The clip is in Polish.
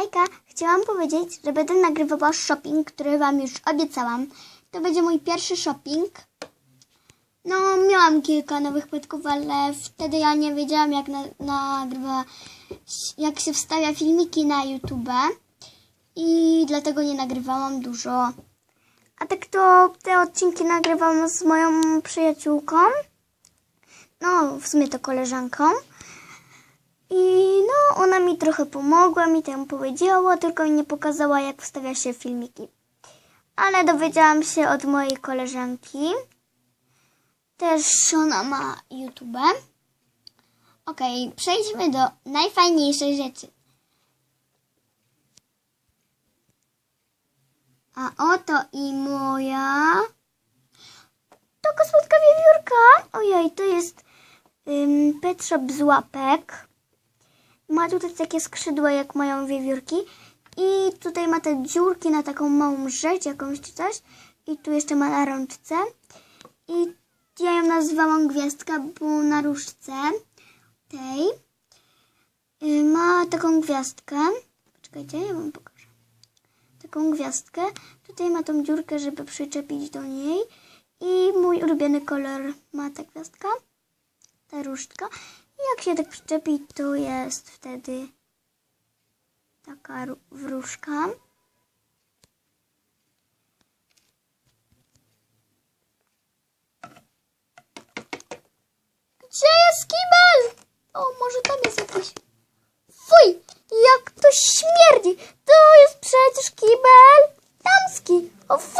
Hejka, chciałam powiedzieć, że będę nagrywała shopping, który Wam już obiecałam. To będzie mój pierwszy shopping. No, miałam kilka nowych płytków, ale wtedy ja nie wiedziałam, jak na, nagrywa, jak się wstawia filmiki na YouTube. I dlatego nie nagrywałam dużo. A tak to te odcinki nagrywam z moją przyjaciółką. No, w sumie to koleżanką. Trochę pomogła, mi tam powiedziała, tylko mi nie pokazała, jak wstawia się filmiki. Ale dowiedziałam się od mojej koleżanki. Też ona ma YouTube. Okej, przejdźmy do najfajniejszej rzeczy. A oto i moja. Taka słodka wiewiórka. Ojej, to jest pet z łapek. Ma tutaj takie skrzydła, jak mają wiewiórki. I tutaj ma te dziurki na taką małą rzecz, jakąś czy coś. I tu jeszcze ma na rączce. I ja ją nazwałam gwiazdka, bo na różdżce tej y, ma taką gwiazdkę. Poczekajcie, ja wam pokażę. Taką gwiazdkę. Tutaj ma tą dziurkę, żeby przyczepić do niej. I mój ulubiony kolor ma ta gwiazdka. Ta różdżka. Jak się tak przyczepi, to jest wtedy taka wróżka. Gdzie jest kibel? O, może tam jest jakiś... Fuj! Jak to śmierdzi! To jest przecież kibel tamski. O, fuj!